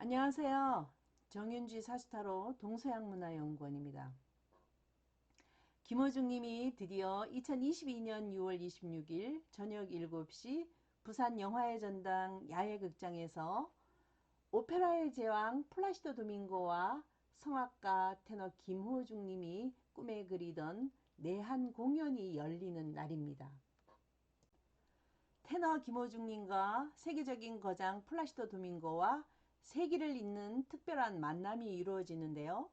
안녕하세요. 정윤지 사스타로 동서양문화연구원입니다. 김호중님이 드디어 2022년 6월 26일 저녁 7시 부산 영화의 전당 야외극장에서 오페라의 제왕 플라시도 도밍고와 성악가 테너 김호중님이 꿈에 그리던 내한 공연이 열리는 날입니다. 테너 김호중님과 세계적인 거장 플라시도 도밍고와 세기를 잇는 특별한 만남이 이루어지는데요.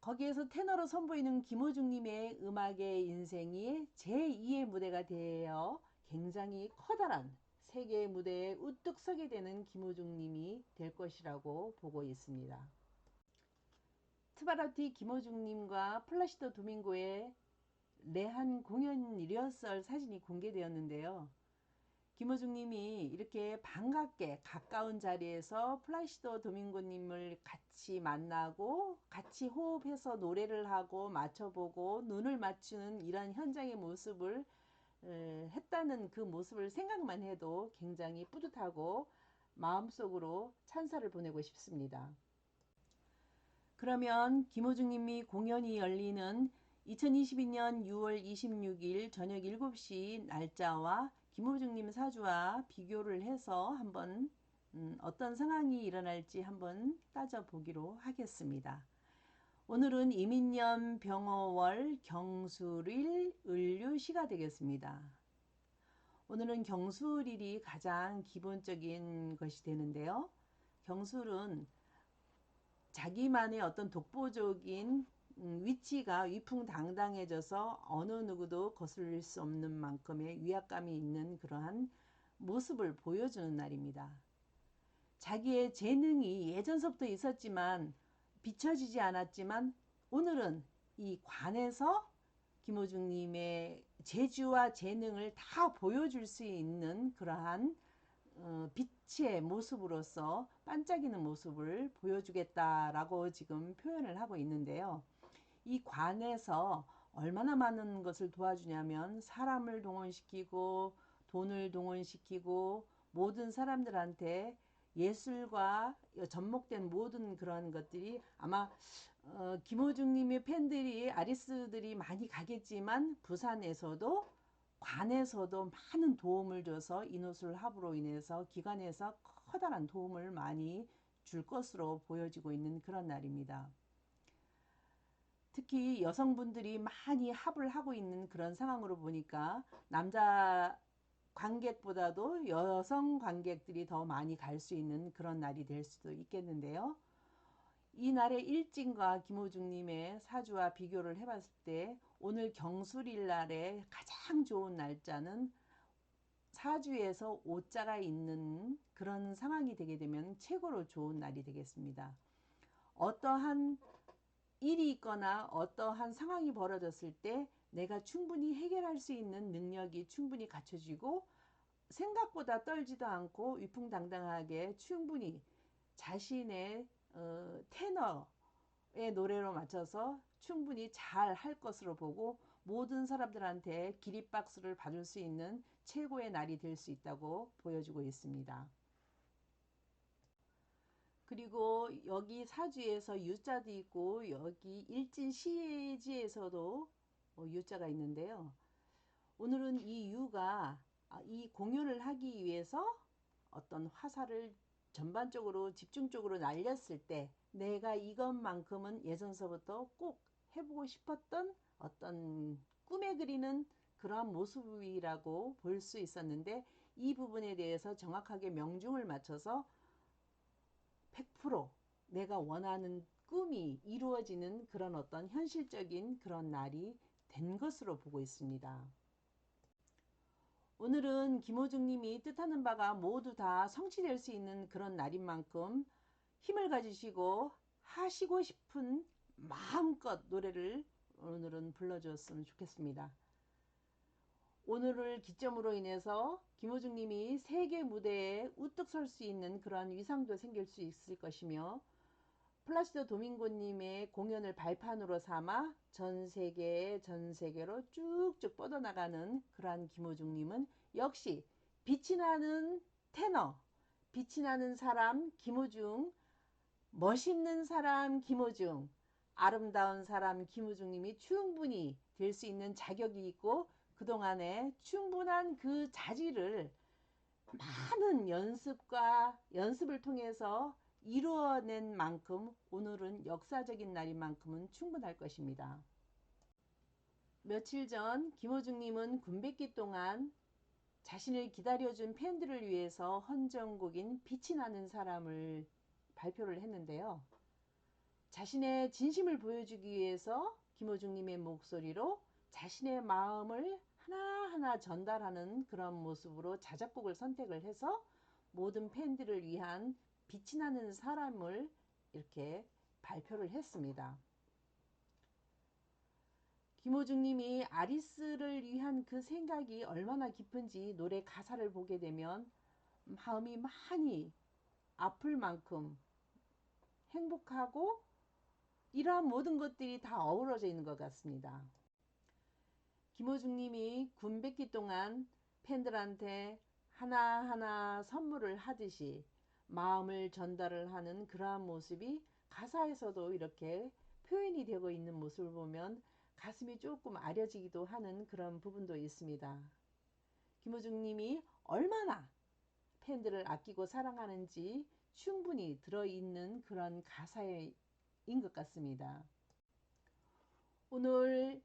거기에서 테너로 선보이는 김호중님의 음악의 인생이 제2의 무대가 되어 굉장히 커다란 세계의 무대에 우뚝 서게 되는 김호중님이 될 것이라고 보고 있습니다. 트바라티 김호중님과 플라시도 도밍고의 내한 공연 리허설 사진이 공개되었는데요. 김호중님이 이렇게 반갑게 가까운 자리에서 플라시도 도밍고님을 같이 만나고 같이 호흡해서 노래를 하고 맞춰보고 눈을 맞추는 이런 현장의 모습을 했다는 그 모습을 생각만 해도 굉장히 뿌듯하고 마음속으로 찬사를 보내고 싶습니다. 그러면 김호중님이 공연이 열리는 2022년 6월 26일 저녁 7시 날짜와 김호중님 사주와 비교를 해서 한번 음, 어떤 상황이 일어날지 한번 따져보기로 하겠습니다. 오늘은 이민년 병어월 경술일 을류시가 되겠습니다. 오늘은 경술일이 가장 기본적인 것이 되는데요. 경술은 자기만의 어떤 독보적인 음, 위치가 위풍당당해져서 어느 누구도 거슬릴 수 없는 만큼의 위압감이 있는 그러한 모습을 보여주는 날입니다. 자기의 재능이 예전서부터 있었지만 비춰지지 않았지만 오늘은 이 관에서 김호중님의 재주와 재능을 다 보여줄 수 있는 그러한 어, 빛의 모습으로서 반짝이는 모습을 보여주겠다라고 지금 표현을 하고 있는데요. 이 관에서 얼마나 많은 것을 도와주냐면 사람을 동원시키고 돈을 동원시키고 모든 사람들한테 예술과 접목된 모든 그런 것들이 아마 어, 김호중님의 팬들이 아리스들이 많이 가겠지만 부산에서도 관에서도 많은 도움을 줘서 인호술 합으로 인해서 기관에서 커다란 도움을 많이 줄 것으로 보여지고 있는 그런 날입니다. 특히 여성분들이 많이 합을 하고 있는 그런 상황으로 보니까 남자 관객보다도 여성 관객들이 더 많이 갈 수 있는 그런 날이 될 수도 있겠는데요. 이 날의 일진과 김호중님의 사주와 비교를 해봤을 때 오늘 경술일 날의 가장 좋은 날짜는 사주에서 오자가 있는 그런 상황이 되게 되면 최고로 좋은 날이 되겠습니다. 어떠한 일이 있거나 어떠한 상황이 벌어졌을 때 내가 충분히 해결할 수 있는 능력이 충분히 갖춰지고 생각보다 떨지도 않고 위풍당당하게 충분히 자신의 어, 테너의 노래로 맞춰서 충분히 잘 할 것으로 보고 모든 사람들한테 기립박수를 받을 수 있는 최고의 날이 될 수 있다고 보여주고 있습니다. 그리고 여기 사주에서 유자도 있고 여기 일진 시지에서도 어, 유자가 있는데요. 오늘은 이 유가 아, 이 공연을 하기 위해서 어떤 화살을 전반적으로 집중적으로 날렸을 때 내가 이것만큼은 예전서부터 꼭 해보고 싶었던 어떤 꿈에 그리는 그러한 모습이라고 볼 수 있었는데 이 부분에 대해서 정확하게 명중을 맞춰서 100% 내가 원하는 꿈이 이루어지는 그런 어떤 현실적인 그런 날이 된 것으로 보고 있습니다. 오늘은 김호중님이 뜻하는 바가 모두 다 성취될 수 있는 그런 날인 만큼 힘을 가지시고 하시고 싶은 마음껏 노래를 오늘은 불러주었으면 좋겠습니다. 오늘을 기점으로 인해서 김호중 님이 세계 무대에 우뚝 설 수 있는 그러한 위상도 생길 수 있을 것이며 플라시도 도밍고 님의 공연을 발판으로 삼아 전 세계에 전 세계로 쭉쭉 뻗어나가는 그러한 김호중 님은 역시 빛이 나는 테너, 빛이 나는 사람 김호중, 멋있는 사람 김호중, 아름다운 사람 김호중님이 충분히 될 수 있는 자격이 있고 그동안에 충분한 그 자질을 많은 연습과 연습을 통해서 이루어낸 만큼 오늘은 역사적인 날인 만큼은 충분할 것입니다. 며칠 전 김호중님은 군백기 동안 자신을 기다려준 팬들을 위해서 헌정곡인 빛이 나는 사람을 발표를 했는데요. 자신의 진심을 보여주기 위해서 김호중님의 목소리로 자신의 마음을 하나하나 전달하는 그런 모습으로 자작곡을 선택을 해서 모든 팬들을 위한 빛이 나는 사람을 이렇게 발표를 했습니다. 김호중님이 아리스를 위한 그 생각이 얼마나 깊은지 노래 가사를 보게 되면 마음이 많이 아플 만큼 행복하고 이러한 모든 것들이 다 어우러져 있는 것 같습니다. 김호중님이 군백기 동안 팬들한테 하나하나 선물을 하듯이 마음을 전달을 하는 그러한 모습이 가사에서도 이렇게 표현이 되고 있는 모습을 보면 가슴이 조금 아려지기도 하는 그런 부분도 있습니다. 김호중님이 얼마나 팬들을 아끼고 사랑하는지 충분히 들어있는 그런 가사인 것 같습니다. 오늘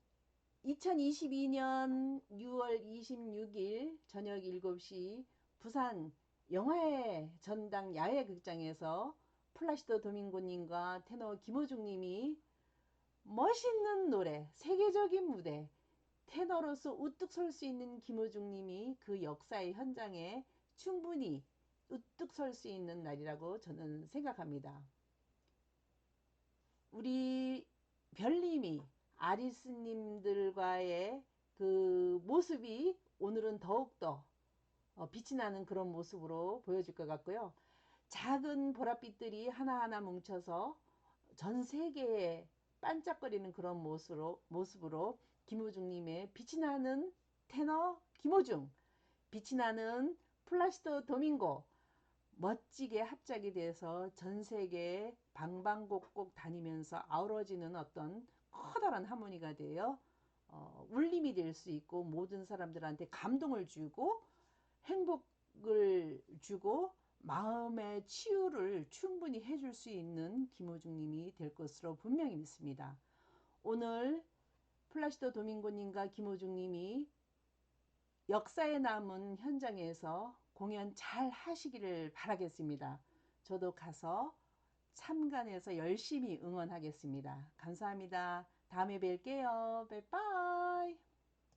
2022년 6월 26일 저녁 7시 부산 영화의 전당 야외극장에서 플라시도 도밍고님과 테너 김호중님이 멋있는 노래, 세계적인 무대, 테너로서 우뚝 설 수 있는 김호중님이 그 역사의 현장에 충분히 우뚝 설 수 있는 날이라고 저는 생각합니다. 우리 별님이 아리스님들과의 그 모습이 오늘은 더욱더 어, 빛이 나는 그런 모습으로 보여질 것 같고요. 작은 보랏빛들이 하나하나 뭉쳐서 전 세계에 반짝거리는 그런 모습으로, 모습으로 김호중님의 빛이 나는 테너 김호중, 빛이 나는 플라시도 도밍고 멋지게 합작이 돼서 전 세계에 방방곡곡 다니면서 아우러지는 어떤 커다란 하모니가 되어 어, 울림이 될 수 있고 모든 사람들한테 감동을 주고 행복을 주고 마음의 치유를 충분히 해줄 수 있는 김호중님이 될 것으로 분명히 믿습니다. 오늘 플라시도 도밍고님과 김호중님이 역사에 남은 현장에서 공연 잘 하시기를 바라겠습니다. 저도 가서 참관해서 열심히 응원하겠습니다. 감사합니다. 다음에 뵐게요. 빠빠